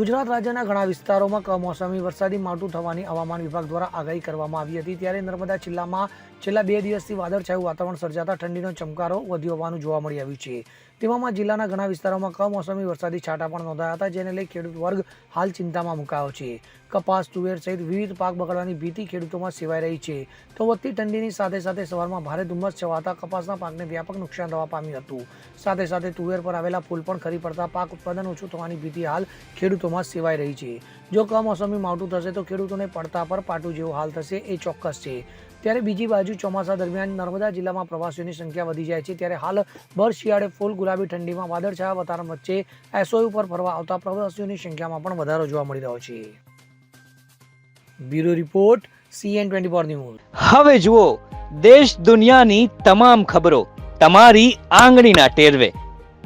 ગુજરાત રાજ્યના ઘણા વિસ્તારોમાં કમોસમી વરસાદી માવઠું થવાની હવામાન વિભાગ દ્વારા આગાહી કરવામાં આવી હતી. ત્યારે નર્મદા જિલ્લામાં છેલ્લા બે દિવસથી વાદળછાયું વાતાવરણ સર્જાતા ઠંડીનો ચમકારો વધ્યો હોવાનું જોવા મળી આવ્યું છે. તેવામાં જિલ્લાના ઘણા વિસ્તારોમાં કમોસમી વરસાદી છાંટા પણ નોંધાયા હતા, જેને લઈ ખેડૂત વર્ગ હાલ ચિંતામાં મુકાયો છે. કપાસ, તુવેર સહિત વિવિધ પાક બગડવાની ભીતિ ખેડૂતોમાં સેવાઈ રહી છે. તો વધતી ઠંડીની સાથે સાથે સવારમાં ભારે ધુમ્મસ છવાતા કપાસના પાકને વ્યાપક નુકસાન થવા પામ્યું હતું. સાથે સાથે તુવેર પર આવેલા ફૂલ પણ ખરી પડતા પાક ઉત્પાદન ઓછું થવાની ભીતિ હાલ ખેડૂતોમાં સેવાઈ રહી છે. જો કમોસમી માવઠું થશે તો ખેડૂતોને પડતા પર પાટું જેવો હાલ થશે એ ચોક્કસ છે. ત્યારે બીજી બાજુ ચોમાસા દરમિયાન નર્મદા જિલ્લામાં પ્રવાસીઓની સંખ્યા વધી જાય છે. ત્યારે હાલ ભર શિયાળે ફૂલ ગુલાબી ઠંડીમાં વાદળછાયા વાતાવરણ વચ્ચે એસઓયુ પર ફરવા આવતા પ્રવાસીઓની સંખ્યામાં પણ વધારો જોવા મળી રહ્યો છે. Bureau report CN twenty four news. હવે જુઓ, દેશ દુનિયાની તમામ ખબરો તમારી આંગળીના ટેરવે.